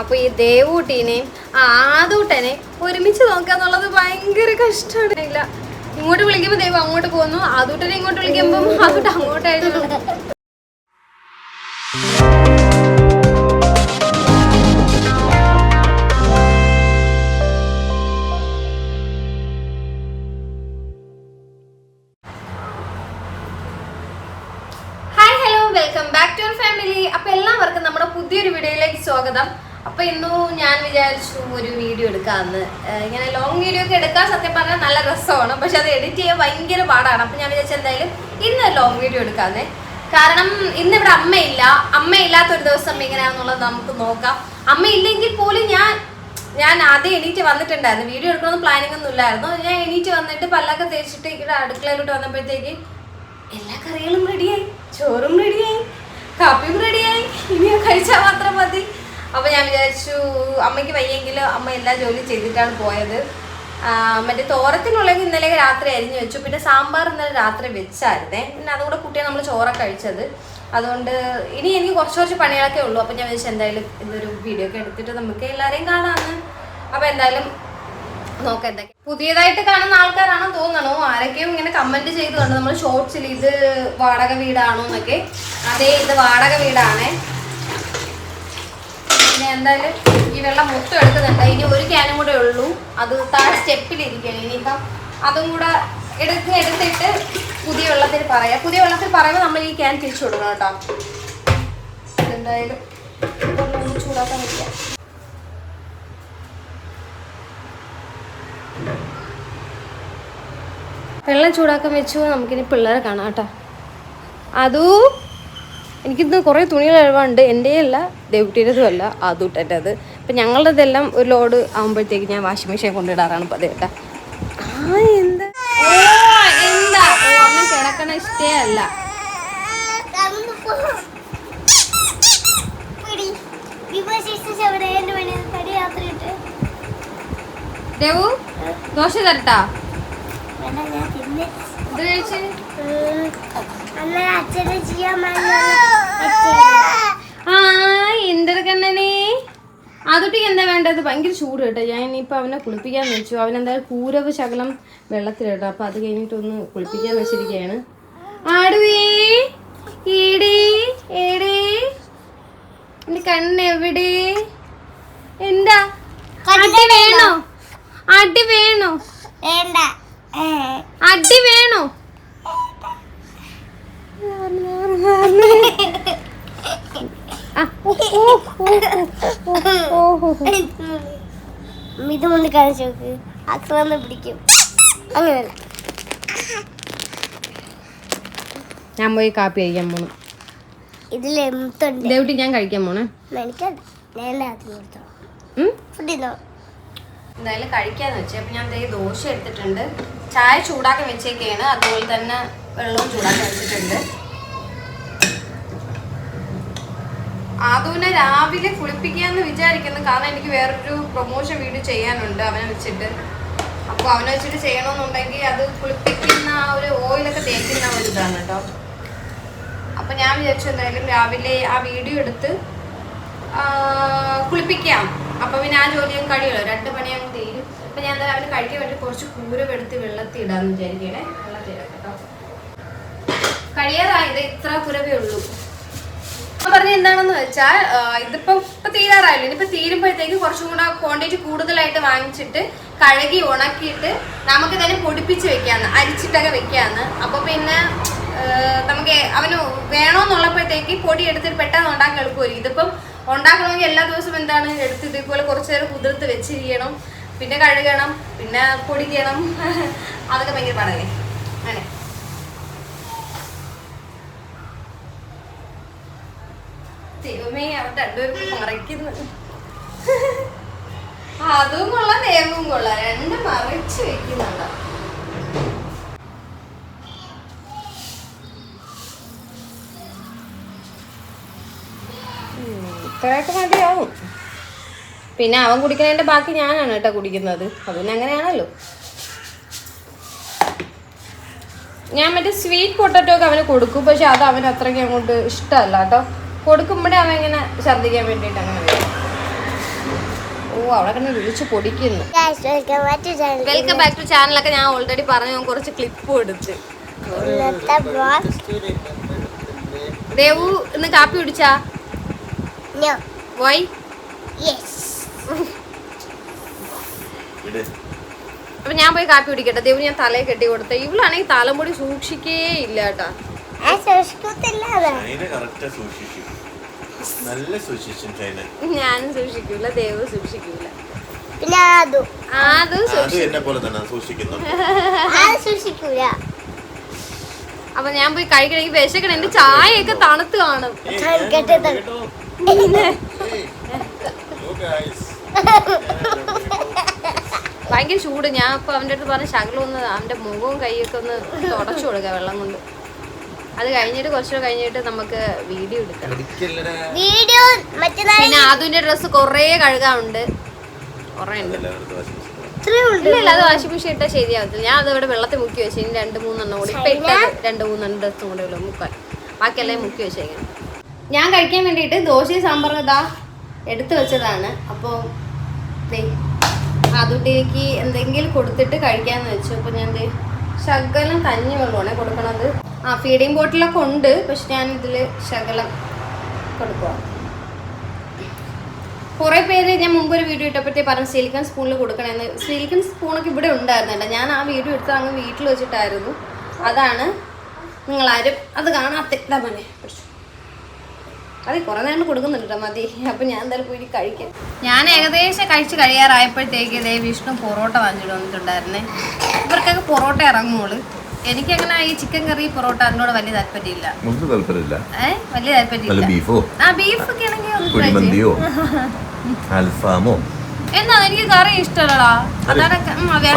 അപ്പൊ ഈ ദേവൂട്ടീനെയും ആ ആദൂട്ടനെയും ഒരുമിച്ച് നോക്കുക എന്നുള്ളത് ഭയങ്കര കഷ്ടമാണ്. ഇല്ല ഇങ്ങോട്ട് വിളിക്കുമ്പോൾ ദൈവം അങ്ങോട്ട് പോകുന്നു. ആദൂട്ടനെ ഇങ്ങോട്ട് വിളിക്കുമ്പോൾ ആദൂട്ട് hello welcome back to family അപ്പൊ എല്ലാവർക്കും നമ്മുടെ പുതിയൊരു വീഡിയോയിലേക്ക് സ്വാഗതം. അപ്പൊ ഇന്നും ഞാൻ വിചാരിച്ചു ഒരു വീഡിയോ എടുക്കാന്ന്. ഇങ്ങനെ ലോങ് വീഡിയോ ഒക്കെ എടുക്കാൻ സത്യം പറഞ്ഞാൽ നല്ല രസമാണ്. പക്ഷെ അത് എഡിറ്റ് ചെയ്യാൻ ഭയങ്കര പാടാണ്. അപ്പൊ ഞാൻ വിചാരിച്ചു എന്തായാലും ഇന്ന് ലോങ് വീഡിയോ എടുക്കാമെന്ന് കാരണം ഇന്ന് ഇവിടെ അമ്മയില്ല. അമ്മ ഇല്ലാത്ത ഒരു ദിവസം എങ്ങനെയാണെന്നുള്ളത് നമുക്ക് നോക്കാം. അമ്മ ഇല്ലെങ്കിൽ പോലും ഞാൻ ഞാൻ ആദ്യം എണീറ്റ് വന്നിട്ടുണ്ടായിരുന്നു. വീഡിയോ എടുക്കണമെന്ന് പ്ലാനിങ് ഒന്നും ഇല്ലായിരുന്നു. ഞാൻ എണീറ്റ് വന്നിട്ട് പല്ലൊക്കെ തേച്ചിട്ട് ഇവിടെ അടുക്കളയിലോട്ട് വന്നപ്പോഴത്തേക്ക് എല്ലാ കറികളും റെഡിയായി ചോറും റെഡിയായി കാപ്പിയും റെഡിയായി ഇനി കഴിച്ചാൽ മാത്രം മതി. അപ്പൊ ഞാൻ വിചാരിച്ചു അമ്മയ്ക്ക് വയ്യെങ്കിൽ അമ്മ എല്ലാ ജോലിയും ചെയ്തിട്ടാണ് പോയത്. മറ്റേ തോരത്തിനുള്ളത് ഇന്നലെ രാത്രി അരിഞ്ഞു വെച്ചു. പിന്നെ സാമ്പാർ ഇന്നലെ രാത്രി വെച്ചായിരുന്നേ. പിന്നെ അതുകൂടെ കുട്ടിയെ നമ്മൾ ചോറൊക്കെ കഴിച്ചത്. അതുകൊണ്ട് ഇനി എനിക്ക് കുറച്ച് കുറച്ച് പണികളൊക്കെ ഉള്ളൂ. അപ്പോൾ ഞാൻ വിചാരിച്ചു എന്തായാലും ഇന്നൊരു വീഡിയോ ഒക്കെ എടുത്തിട്ട് നമുക്ക് എല്ലാവരെയും കാണാമെന്ന് അപ്പം എന്തായാലും നോക്കാം എന്തൊക്കെ. പുതിയതായിട്ട് കാണുന്ന ആൾക്കാരാണെന്ന് തോന്നണു? ആരൊക്കെയും ഇങ്ങനെ കമന്റ് ചെയ്തുകൊണ്ട് കണ്ടു നമ്മൾ ഷോർട്സിൽ ഇത് വാടക വീടാണോ എന്നൊക്കെ. അതേ ഇത് വാടക വീടാണേ. പിന്നെ എന്തായാലും ഈ വെള്ളം മൊത്തം എടുക്കുന്നുണ്ട്. ഇനി ഒരു ക്യാനും കൂടെ ഉള്ളൂ. അത് താഴെ സ്റ്റെപ്പിലിരിക്കണം ഇനിയിപ്പം അതും കൂടെ എടുത്ത് എടുത്തിട്ട് പുതിയ വെള്ളത്തിൽ പറയാം. പുതിയ വെള്ളത്തിൽ പറയുമ്പോൾ നമ്മൾ ഈ ക്യാൻ തിരിച്ചു കൊടുക്കണം കേട്ടോ. എന്തായാലും ചൂടാക്കാൻ പറ്റുക വെള്ളം ചൂടാക്കാൻ വെച്ചു നമുക്കിനി പിള്ളേരെ കാണാം കേട്ടോ. അതൂ എനിക്കിന്ന് കുറേ തുണികൾ എഴുവാണ്ട് എന്റെ അല്ല ദേവുട്ടിയുടേതും അല്ല അതൂട്ടന്റെ അത് അപ്പം ഞങ്ങളുടെതെല്ലാം ഒരു ലോഡ് ആകുമ്പോഴത്തേക്ക് ഞാൻ വാഷിംഗ് മെഷീൻ കൊണ്ടിടാറാണ് പതിവ് കേട്ടോ. ആ എന്താ? ഓ എന്താ? കിടക്കണ ഇഷ്ടേ അല്ല ദേവു ദോശ തരട്ടാ? കണ്ണനെ അതുട്ടിക്ക് എന്താ വേണ്ടത്? ഭയങ്കര ചൂട് കേട്ടോ. ഞാൻ ഇനിയിപ്പോൾ അവനെ കുളിപ്പിക്കാൻ വെച്ചു. അവനെന്തായാലും കൂരവ് ശകലം വെള്ളത്തിലിട്ടോ അപ്പം അത് കഴിഞ്ഞിട്ടൊന്ന് കുളിപ്പിക്കാൻ വെച്ചിരിക്കുകയാണ് ആടുവേ എവിടെ? എന്താ? അടി വേണോ? അടി വേണോ? വേണ്ട. അടി വേണോ. ഇത് മുന്നിൽ കാണിച്ചു നോക്ക് അക്രന്ന് പിടിക്കും. അങ്ങനെയല്ല ഞാൻ പോയി കാപ്പി കഴിക്കാൻ പോണു. ഇതിൽ എന്തുണ്ട്? ഞാൻ കഴിക്കാൻ പോണേ. എനിക്കല്ല ഞാൻ ഉം? ഫുഡിന്നോ എന്തായാലും കഴിക്കാന്ന് വെച്ചു. അപ്പം ഞാൻ എന്തായാലും ദോശ എടുത്തിട്ടുണ്ട്. ചായ ചൂടാക്കി വെച്ചേക്കാണ്. അതുപോലെ തന്നെ വെള്ളവും ചൂടാക്കി വെച്ചിട്ടുണ്ട്. ആദുവിനെ രാവിലെ കുളിപ്പിക്കാന്ന് വിചാരിക്കുന്നു. കാരണം എനിക്ക് വേറൊരു പ്രൊമോഷൻ വീഡിയോ ചെയ്യാനുണ്ട് അവനെ വെച്ചിട്ട്. അപ്പോൾ അവനെ വെച്ചിട്ട് ചെയ്യണമെന്നുണ്ടെങ്കിൽ അത് കുളിപ്പിക്കുന്ന ആ ഒരു ഓയിലൊക്കെ തേക്കുന്ന ഒരു ഇതാണ് കേട്ടോ. അപ്പം ഞാൻ വിചാരിച്ചു എന്തായാലും രാവിലെ ആ വീഡിയോ എടുത്ത് കുളിപ്പിക്കാം. അപ്പൊ പിന്നെ ആ ജോലിയും കഴിയുമല്ലോ രണ്ട് പണി തീരും. അപ്പൊ ഞാൻ അവന് കഴിക്കാൻ വേണ്ടി കുറച്ച് കൂരം എടുത്ത് വെള്ളത്തിൽ ഇടാന്ന് വിചാരിക്കണേ. വെള്ളത്തിൽ കഴിയാറായത് ഇത്ര കുരവേ ഉള്ളൂ. ഞാൻ പറഞ്ഞ എന്താണെന്ന് വെച്ചാൽ ഇതിപ്പോ ഇപ്പൊ തീരാറായില്ല? ഇനിയിപ്പോ തീരുമ്പോഴത്തേക്ക് കുറച്ചും കൂടെ ക്വാണ്ടിറ്റി കൂടുതലായിട്ട് വാങ്ങിച്ചിട്ട് കഴുകി ഉണക്കിയിട്ട് നമുക്ക് തന്നെ പൊടിപ്പിച്ച് വെക്കാന്ന് അരിച്ചിട്ടൊക്കെ വെക്കാന്ന്. അപ്പൊ പിന്നെ നമുക്ക് അവന് വേണോന്നുള്ളപ്പോഴത്തേക്ക് പൊടി എടുത്തിട്ട് പെട്ടെന്ന് ഉണ്ടാക്കി എളുപ്പമായിരിക്കും ഇതിപ്പം ഉണ്ടാക്കണമെങ്കിൽ എല്ലാ ദിവസവും എന്താണ് എടുത്ത് ഇതേപോലെ കുറച്ച് നേരം കുതിർത്ത് വെച്ചിരിക്കണം. പിന്നെ കഴുകണം പിന്നെ പൊടിക്കണം. അതൊക്കെ ഭയങ്കര പാടല്ലേ അങ്ങനെ. ദൈവമേ അവർ രണ്ടുപേരും മറിക്കുന്നു അതും കൊള്ളാം ദേവും കൊള്ളാം. രണ്ടും മറിച്ച് വെക്കുന്നുണ്ട്? ഇത്രയൊക്കെ മതിയാവും. പിന്നെ അവൻ കുടിക്കുന്നതിന്റെ ബാക്കി ഞാനാണ് കേട്ടോ കുടിക്കുന്നത്. അത് പിന്നെ അങ്ങനെയാണല്ലോ. ഞാൻ മറ്റേ സ്വീറ്റ് പൊട്ടറ്റോ ഒക്കെ അവന് കൊടുക്കും. പക്ഷെ അത് അവന് അത്രയ്ക്ക് അങ്ങോട്ട് ഇഷ്ടമല്ല കേട്ടോ. കൊടുക്കുമ്പോഴേ അവൻ ഇങ്ങനെ ഛർദ്ദിക്കാൻ വേണ്ടിയിട്ട് അങ്ങനെ വരും. അവിടെ കിടന്ന് വിളിച്ച് പൊടിക്കുന്നു. Guys, welcome back to welcome back to ചാനലൊക്കെ ഞാൻ ഓൾറെഡി പറഞ്ഞു. ഞാൻ കുറച്ച് ക്ലിപ്പ് എടുത്ത് ദേവു ഇന്ന് കാപ്പി കുടിച്ചാ? No. Why? Yes. ഇട്. അപ്പൊ ഞാൻ പോയി കാപ്പി കുടിക്കട്ടെ. ദേവു ഞാൻ തലയെ കെട്ടി കൊടുത്ത. ഇവളാണെങ്കിൽ തലമുടി സൂക്ഷിക്കേ ഇല്ല കേട്ടാ. ഞാനും സൂക്ഷിക്കൂല ദേവു സൂക്ഷിക്കൂല. പിന്നെ എന്നെ പോലെ തന്നെ സൂക്ഷിക്കുന്നു സൂക്ഷിക്കൂല. അപ്പൊ ഞാൻ പോയി കഴിക്കണമെങ്കിൽ വിശക്കണം. എന്റെ ചായയൊക്കെ തണുത്ത് കാണും. ഭയങ്കര ചൂട്. ഞാൻ ഇപ്പൊ അവന്റെ അടുത്ത് പറഞ്ഞ ശകലം ഒന്ന് അവന്റെ മുഖവും കൈയൊക്കെ ഒന്ന് തുടച്ചു കൊടുക്കുക വെള്ളം കൊണ്ട്. അത് കഴിഞ്ഞിട്ട് കുറച്ചു കഴിഞ്ഞിട്ട് നമുക്ക് വീഡിയോ എടുക്കാം. വീഡിയോ പിന്നെ അതിന്റെ ഡ്രസ്സ് കൊറേ കഴുകാനുണ്ട്. കൊറേ ഉണ്ട്. ഇല്ല ഇല്ല അത് വാഷിംഗ് മെഷീൻ ഇട്ടാൽ ശരിയാവത്തില്ല. ഞാൻ അത് ഇവിടെ വെള്ളത്തിൽ മുക്കി വെച്ചു ഇനി രണ്ട് മൂന്നെണ്ണം കൂടി. ഇപ്പൊ ഇട്ടത് രണ്ട് മൂന്നെണ്ണം ഡ്രസ്സും കൂടെ ഉള്ളു മുക്കാൻ. ബാക്കിയെല്ലാം മുക്കി വെച്ചേക്കണം. ഞാൻ കഴിക്കാൻ വേണ്ടിയിട്ട് ദോശയും സാമ്പാറും ഇതാ എടുത്തു വെച്ചതാണ്. അപ്പോൾ അതുട്ടിക്ക് എന്തെങ്കിലും കൊടുത്തിട്ട് കഴിക്കാന്ന് വെച്ചു. അപ്പോൾ ഞാൻ ദേ ശകലം കഞ്ഞി വെള്ളമാണ് കൊടുക്കണത്. ആ ഫീഡിങ് ബോട്ടിലൊക്കെ ഉണ്ട്. പക്ഷെ ഞാൻ ഇതിൽ ശകലം കൊടുക്കുക കുറേ പേര് ഞാൻ മുമ്പ് ഒരു വീഡിയോ ഇട്ടപ്പോഴത്തേ പറഞ്ഞു സിലിക്കൺ സ്പൂണിൽ കൊടുക്കണമെന്ന് സിലിക്കൺ സ്പൂണൊക്കെ ഇവിടെ ഉണ്ടായിരുന്നല്ലോ ഞാൻ ആ വീഡിയോ എടുത്ത് അങ്ങ് വീട്ടിൽ വെച്ചിട്ടായിരുന്നു. അതാണ് നിങ്ങളാരും അത് കാണാത്ത. ഇതാ മോനെ. അത് കുറേ നേരം കൊടുക്കുന്നുണ്ട് കേട്ടോ മതി. അപ്പം ഞാൻ എന്തായാലും പോയി കഴിക്കാം. ഞാൻ ഏകദേശം കഴിച്ച് കഴിയാറായപ്പോഴത്തേക്ക് ഇതേ വിഷ്ണു പൊറോട്ട വാങ്ങിച്ചിട്ട് വന്നിട്ടുണ്ടായിരുന്നേ. ഇവർക്കൊക്കെ പൊറോട്ട ഇറങ്ങുള്ളൂ. എനിക്കങ്ങനെ ഈ ചിക്കൻ കറി പൊറോട്ട അതിനോട് വലിയ താല്പര്യമില്ല. താല്പര്യമില്ല. ഏഹ് വലിയ താല്പര്യമില്ല. ബീഫോ ആ ബീഫൊക്കെ ആണെങ്കിൽ അൽഫാമോ? എന്നാ എനിക്ക് കറി ഇഷ്ടമല്ലടാ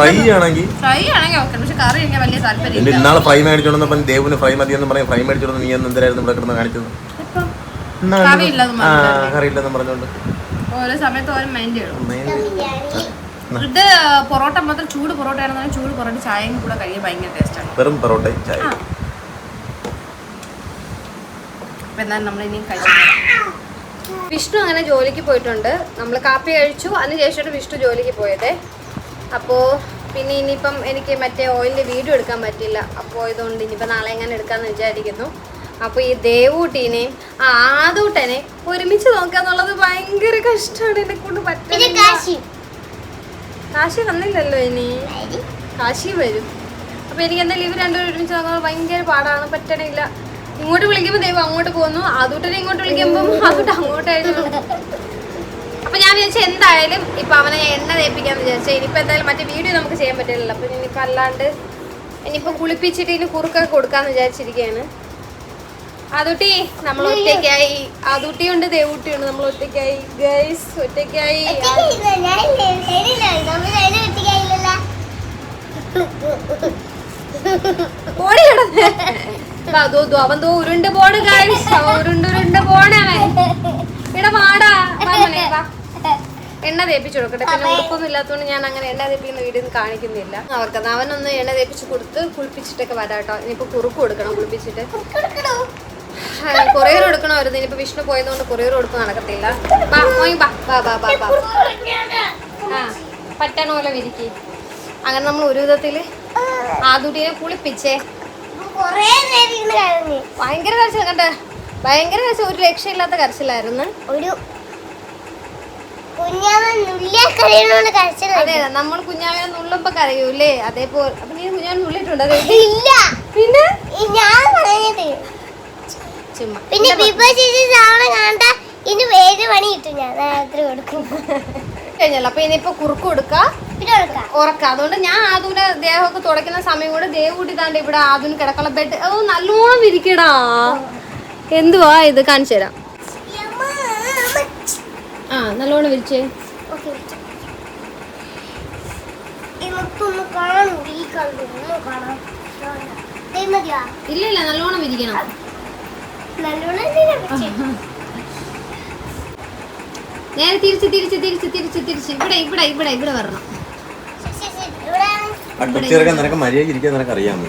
ഫ്രൈ ആണെങ്കിൽ? ഫ്രൈ ആണെങ്കിൽ ഓക്കെ പക്ഷെ കറി എനിക്ക് വലിയ താല്പര്യം ഇന്നാളെ ഫ്രൈ മേടിച്ചോണ്ടപ്പം ദേവിന് ഫ്രൈ മതി എന്ന് പറയും. ഫ്രൈ മേടിച്ചോണ്ടെന്ന് നീ എന്തായിരുന്നു എന്തിനായിരുന്നു ഇവിടെ കിടന്ന് കാണിച്ചത് ഇപ്പം എന്നാ കറി ഇല്ലെന്ന് ആ പറഞ്ഞിട്ടല്ലേ? കറിയില്ലെന്ന് പറഞ്ഞോണ്ട് ഓരോ സമയത്ത് ഓരോ മൈൻഡ് ഇത് പൊറോട്ട മാത്രം ചൂട് പൊറോട്ട ആണെന്നാലും ചൂട് പൊറോട്ട ചായയും കൂടെ കഴിയാൻ ഭയങ്കര ടേസ്റ്റാണ് വെറും പൊറോട്ടയും ചായ. എന്നാലും നമ്മൾ ഇനിയും കഴിച്ചു വിഷ്ണു അങ്ങനെ ജോലിക്ക് പോയിട്ടുണ്ട്. നമ്മൾ കാപ്പി കഴിച്ചു. അതിന് ശേഷമായിട്ട് വിഷ്ണു ജോലിക്ക് പോയത്. അപ്പോൾ പിന്നെ ഇനിയിപ്പം എനിക്ക് മറ്റേ ഓയിലിന്റെ വീഡിയോ എടുക്കാൻ പറ്റില്ല. അപ്പോൾ ഇതുകൊണ്ട് ഇനിയിപ്പോൾ നാളെ എങ്ങനെ എടുക്കാമെന്ന് വിചാരിക്കുന്നു. അപ്പോൾ ഈ ദേവൂട്ടീനെയും ആ ആദൂട്ടനെ ഒരുമിച്ച് നോക്കുക എന്നുള്ളത് ഭയങ്കര കഷ്ടമാണ്. എന്നെ കൊണ്ട് പറ്റില്ല കാശി. കാശി വന്നില്ലല്ലോ ഇനി. കാശി വരും. അപ്പൊ എനിക്ക് എന്തായാലും ഇവർ രണ്ടുപേരും ഒരുമിച്ച് നോക്കാൻ ഭയങ്കര പാടാണ്. പറ്റണില്ല. ഇങ്ങോട്ട് വിളിക്കുമ്പോൾ ദൈവം അങ്ങോട്ട് പോകുന്നു. ആദൂട്ടനെ ഇങ്ങോട്ട് വിളിക്കുമ്പോൾ അതുകൊണ്ട് അങ്ങോട്ടായിരുന്നു. അപ്പൊ ഞാൻ വിചാരിച്ച എന്തായാലും ഇപ്പൊ അവനെ എണ്ണ തേപ്പിക്കാന്ന് വിചാരിച്ചാൽ ഇനിയിപ്പോ എന്തായാലും മറ്റേ വീഡിയോ നമുക്ക് ചെയ്യാൻ പറ്റില്ലല്ലോ. അപ്പൊ ഇനിയിപ്പോ അല്ലാണ്ട് ഇനിയിപ്പോ കുളിപ്പിച്ചിട്ട് ഇനി കുറുക്കൊക്കെ കൊടുക്കാന്ന് വിചാരിച്ചിരിക്കുകയാണ് അതുട്ടി നമ്മൾ ഒറ്റയ്ക്കായി. അതുട്ടി ഉണ്ട് ദേവൂട്ടി ഉണ്ട് നമ്മൾ ഒറ്റയ്ക്കായി. ഗൈസ് ഒറ്റയ്ക്കായി. ഓടി കിടന്ന് അവൻ ദോ ഉരുണ്ട് പോണ് ഗൈസ്. ഉരുണ്ട് ഉരുണ്ട് പോണേ അവൻ. ഇവിടെ വാടാ. വാ. എണ്ണ തേപ്പിച്ചു കൊടുക്കട്ടെ. പിന്നെ ഉറപ്പൊന്നും ഇല്ലാത്തതുകൊണ്ട് ഞാൻ അങ്ങനെ എണ്ണ തേപ്പിക്കുന്ന വീഡിയോ ഒന്നും കാണിക്കുന്നില്ല. അവർക്ക് അവനൊന്ന് എണ്ണ തേപ്പിച്ച് കൊടുത്ത് കുളിപ്പിച്ചിട്ടൊക്കെ വരാട്ടോ. ഇനിയിപ്പോ കുറുക്ക് കൊടുക്കണം കുളിപ്പിച്ചിട്ട്. കൊറിയർ കൊടുക്കണമായിരുന്നു ഇനിയിപ്പോ വിഷ്ണു പോയതുകൊണ്ട് കൊറിയർ കൊടുപ്പ് നടക്കത്തില്ല. ബാ മോയി ബാ. ബാ ബാ ബാ വാ ആ പറ്റണ പോലെ വിരിക്കി. അങ്ങനെ നമ്മൾ ഒരു വിധത്തിൽ ആദുട്ടിയെ കുളിപ്പിച്ചേ. ഭയങ്കര കരച്ചിൽ കണ്ട? ഭയങ്കര കരച്ചിൽ ഒരു രക്ഷയില്ലാത്ത കരച്ചിലായിരുന്നു. ഒരു അതെ നമ്മൾ കുഞ്ഞാവിനെ നുള്ളുമ്പോ കരയൂലേ. അതേപോലെ അപ്പൊ നീ കുഞ്ഞാവിനെ നുള്ളിട്ടുണ്ട് പിന്നെ? ഞാൻ ചുമ്മാ പിന്നെ ബിഗ് ബോസ് ചേച്ചി സാവണ കണ്ട ഇനി വേറെ പണി കിട്ടും? ഞാൻ രാത്രി കൊടുക്കും. കഴിഞ്ഞല്ലോ. അപ്പൊ ഇനിയിപ്പോ കുറുക്ക് കൊടുക്ക? പിന്നെ കൊടുക്കാം. ഉറക്ക. അതുകൊണ്ട് ഞാൻ ആദൂന്റെ ദേഹമൊക്കെ തുടയ്ക്കുന്ന സമയം കൂടെ ദേവ് കൂട്ടിതാണ്ട് ഇവിടെ ആദൂന് കിടക്കണ ബെഡ് ഓ നല്ലോണം ഇരിക്കടാ. എന്തുവാ ഇത്? കാണിച്ചു തരാം. ആ നല്ലോണം വിരിച്ചേ. ഇല്ല ഇല്ല. നല്ലോണം വിരിക്കണം? നേരെ തിരിച്ച് തിരിച്ച് തിരിച്ച് തിരിച്ച് തിരിച്ച്. ഇവിടെ ഇവിടെ ഇവിടെ ഇവിടെ വരണം. ചെറുക്കാൻ നിനക്ക് മര്യാദ ഇരിക്കാൻ നിനക്ക് അറിയാമോ?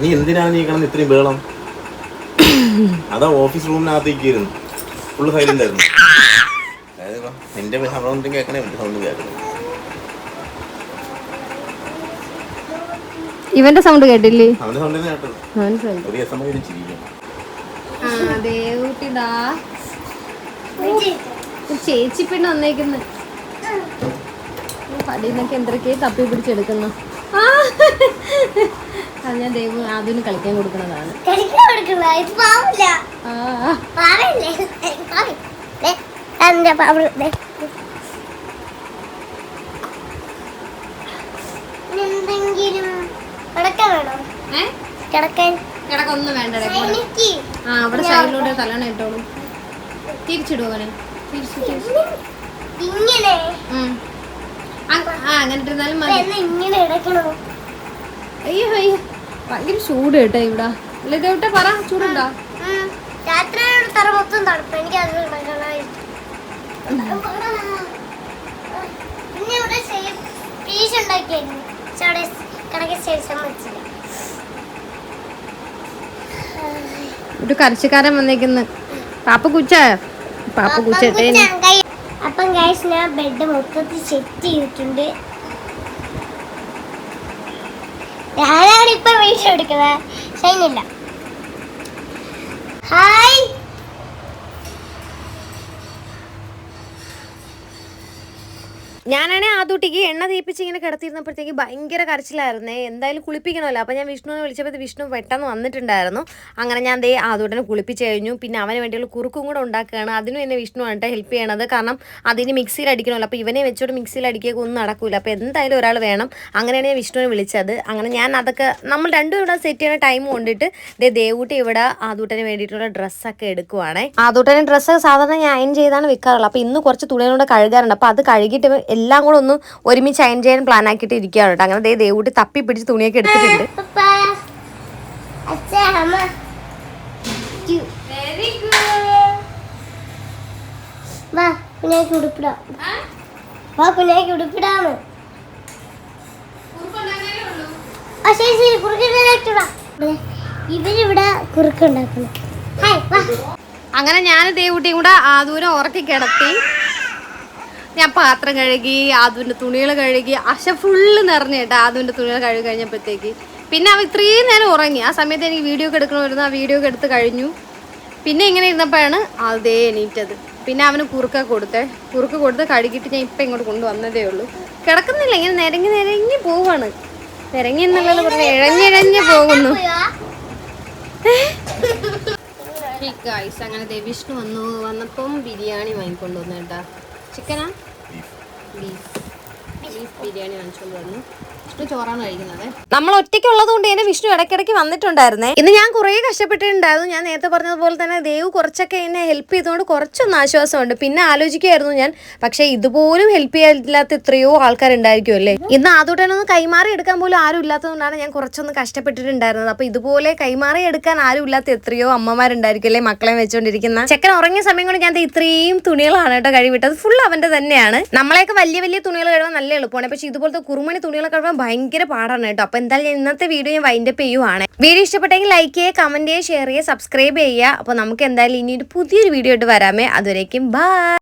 നീ എന്തിനാണ് നീ കിടന്ന് ഇത്രയും ബേളം അതാ ഓഫീസ് റൂമിനകത്തേക്കായിരുന്നു. ഫുള്ള് സൈലന്റ് ആയിരുന്നു. അതായത് നിന്റെ സൗണ്ടും കേൾക്കണേ എന്റെ സൗണ്ട് കേൾക്കണേ. ഇവന്റെ സൗണ്ട് കേട്ടില്ലേ? അവന്റെ സൗണ്ട് കേട്ടത്. ഒരു എസ് എം ഐ ചിരിക്കും. ആ ദേവൂട്ടിതാ ചേച്ചി പിന്നെ വന്നേക്കുന്നു. പടിന്നൊക്കെ എന്തൊക്കെ തപ്പി പിടിച്ചെടുക്കുന്നു. ആ അത് ഞാൻ ദൈവം ആദ്യം കളിക്കാൻ കൊടുക്കുന്നതാണ്. എന്തെങ്കിലും കിടക്കാൻ വേണോ? കിടക്കാൻ കിടക്കൊന്നും വേണ്ട ആ അവിടെ സൈഡിലൂടെ തലണ ഇട്ടോളൂ. തിരിച്ചിടുവോ അവനെ. തിരിച്ചു അങ്ങനെ ഇരുന്നാലും മതി. എന്നാ ഇങ്ങനെ കിടക്കണോ? അയ്യോ അയ്യോ. ഭയങ്കര ചൂട് കേട്ടോ ഇവിടെ. അല്ല പറ ചൂടുണ്ടോ? പിന്നെ ഇവിടെ പീസ് ഉണ്ടാക്കിയായിരുന്നു. ശേഷം ഒരു കരച്ചിക്കാരൻ വന്നേക്കുന്നു. പാപ്പ കുച്ച? പാപ്പ കുച്ചട്ടെ. അപ്പം ഗൈസ് ഞാൻ ബെഡ് മൊത്തത്തിൽ സെറ്റ് ചെയ്തിട്ടുണ്ട്. ഞാനാണ് ഇപ്പൊ വീഡിയോ എടുക്കുന്നത്. ഷൈനില്ല ഹായ് ഞാനാണെ ആദൂട്ടിക്ക് എണ്ണ തീപ്പിച്ച് ഇങ്ങനെ കിടത്തിയിരുന്നപ്പോഴത്തേക്ക് ഭയങ്കര കരച്ചിലായിരുന്നേ. എന്തായാലും കുളിപ്പിക്കണമല്ലോ. അപ്പോൾ ഞാൻ വിഷ്ണുവിനെ വിളിച്ചപ്പോൾ വിഷ്ണു പെട്ടെന്ന് വന്നിട്ടുണ്ടായിരുന്നു. അങ്ങനെ ഞാൻ ദേ ആദൂട്ടനെ കുളിപ്പിച്ച് കഴിഞ്ഞു. പിന്നെ അവന് വേണ്ടിയുള്ള കുറുക്കും കൂടെ ഉണ്ടാക്കുകയാണ്. അതിനും എന്നെ വിഷ്ണു ആണ് ഹെൽപ്പ് ചെയ്യണത്. കാരണം അതിന് മിക്സിയിൽ അടിക്കണമല്ലോ. അപ്പോൾ ഇവനെ വെച്ചോട്ട് മിക്സിയിൽ അടിക്കുക ഒന്നും നടക്കൂല. അപ്പോൾ എന്തായാലും ഒരാൾ വേണം. അങ്ങനെയാണ് ഞാൻ വിഷ്ണുവിനെ വിളിച്ചത്. അങ്ങനെ ഞാൻ അതൊക്കെ നമ്മൾ രണ്ടും ഇവിടെ സെറ്റ് ചെയ്യുന്ന ടൈം കൊണ്ടിട്ട് ദേ ദേവൂട്ടി ഇവിടെ ആദൂട്ടന് വേണ്ടിയിട്ടുള്ള ഡ്രസ്സൊക്കെ എടുക്കുവാണേ. ആദൂട്ടന് ഡ്രസ്സ് സാധാരണ ഞാൻ അയൺ ചെയ്താണ് വെക്കാറുള്ളത്. അപ്പോൾ ഇന്ന് കുറച്ച് തുണികളൂടെ കഴുകാറുണ്ട്. അപ്പോൾ അത് കഴുകിയിട്ട് എല്ലാം കൂടെ ഒന്ന് ഒരുമിച്ച് അയൺ ചെയ്യാൻ പ്ലാൻ ആക്കിയിട്ട് ഇരിക്കുകയാണ് കേട്ടോ. അങ്ങനെ ദേ ദേവൂട്ടി തപ്പി പിടിച്ച് തുണിയൊക്കെ എടുത്തിട്ടുണ്ട്. വാ കുഞ്ഞാക്ക് ഉടുപ്പിടാം. വാ കുഞ്ഞാക്ക് ഉടുപ്പിടാന്ന് ആ ശരി ശരി കുറുക്കിടാ ഇവരിവിടെ കുറുക്കുണ്ടാക്കുന്നു ഹായ് വാ. അങ്ങനെ ഞാൻ ദേവൂട്ടിയും കൂടെ ആ ദൂരം ഉറക്കി കിടത്തി. ഞാൻ പാത്രം കഴുകി ആദുവിന്റെ തുണികൾ കഴുകി അശ ഫുള്ള് നിറഞ്ഞു കേട്ടോ ആദുവിന്റെ തുണികൾ കഴുകി കഴിഞ്ഞപ്പോഴത്തേക്ക്. പിന്നെ അവ ഇത്രയും നേരം ഉറങ്ങി. ആ സമയത്ത് എനിക്ക് വീഡിയോ ഒക്കെ എടുക്കണമായിരുന്നു ആ വീഡിയോ ഒക്കെ എടുത്ത് കഴിഞ്ഞു. പിന്നെ ഇങ്ങനെ ഇരുന്നപ്പോഴാണ് അതേ എണീറ്റത്. പിന്നെ അവന് കുറുക്ക കൊടുത്തേ. കുറുക്ക് കൊടുത്ത് കഴുകിയിട്ട് ഞാൻ ഇപ്പം ഇങ്ങോട്ട് കൊണ്ടുവന്നതേ ഉള്ളൂ. കിടക്കുന്നില്ല. ഇങ്ങനെ നിരങ്ങി നിരങ്ങി പോവാണ്. നിരങ്ങി എന്നല്ലല്ലോ പറഞ്ഞു ഇഴഞ്ഞിഴഞ്ഞ് പോകുന്നു. അങ്ങനെ ദേവിഷ്ണു വന്നു. വന്നപ്പം ബിരിയാണി വാങ്ങിക്കൊണ്ടു വന്നു കേട്ടാ ചിക്കനാ ബീഫ് ബീഫ് ബിരിയാണി വാങ്ങിച്ചുകൊണ്ട് വന്നു. ചോറാണ് കഴിക്കുന്നത്. നമ്മൾ ഒറ്റയ്ക്കുള്ളത് കൊണ്ട് തന്നെ വിഷ്ണു ഇടയ്ക്കിടയ്ക്ക് വന്നിട്ടുണ്ടായിരുന്നേ. ഇന്ന് ഞാൻ കുറേ കഷ്ടപ്പെട്ടിട്ടുണ്ടായിരുന്നു. ഞാൻ നേരത്തെ പറഞ്ഞതുപോലെ തന്നെ ദേവ് കുറച്ചൊക്കെ എന്നെ ഹെൽപ്പ് ചെയ്തുകൊണ്ട് കുറച്ചൊന്ന് ആശ്വാസമുണ്ട്. പിന്നെ ആലോചിക്കുമായിരുന്നു ഞാൻ പക്ഷേ ഇതുപോലും ഹെൽപ്പ് ചെയ്യാനില്ലാത്ത എത്രയോ ആൾക്കാരുണ്ടായിരിക്കും അല്ലേ? ഇന്ന് ഒന്ന് കൈമാറി എടുക്കാൻ പോലും ആരും ഇല്ലാത്തതുകൊണ്ടാണ് ഞാൻ കുറച്ചൊന്ന് കഷ്ടപ്പെട്ടിട്ടുണ്ടായിരുന്നത്. അപ്പൊ ഇതുപോലെ കൈമാറി എടുക്കാൻ ആരും ഇല്ലാത്ത എത്രയോ അമ്മമാരുണ്ടായിരിക്കും അല്ലെ മക്കളെ വെച്ചുകൊണ്ടിരിക്കുന്ന ചെക്കൻ ഉറങ്ങിയ സമയം കൊണ്ട് ഞാൻ ഇത്രയും തുണികളാണ് കേട്ടോ കഴിവിട്ടത് ഫുൾ അവന്റെ തന്നെയാണ്. നമ്മളെയൊക്കെ വലിയ വലിയ തുണികൾ കഴിവാൻ നല്ല എളുപ്പമാണ് പക്ഷെ ഇതുപോലത്തെ കുറുമണി തുണികളൊക്കെ കഴിവാൻ ഭയങ്കര പാടാണ് കേട്ടോ. അപ്പൊ എന്തായാലും ഇന്നത്തെ വീഡിയോ ഞാൻ വൈൻഡപ്പ് ചെയ്യുവാണ്. വീഡിയോ ഇഷ്ടപ്പെട്ടെങ്കിൽ ലൈക്ക് ചെയ്യുക കമന്റ് ചെയ്യുക ഷെയർ ചെയ്യുക സബ്സ്ക്രൈബ് ചെയ്യുക. അപ്പൊ നമുക്ക് എന്തായാലും ഇനി ഒരു പുതിയൊരു വീഡിയോ ആയിട്ട് വരാമേ. അതുവരേക്കും ബൈ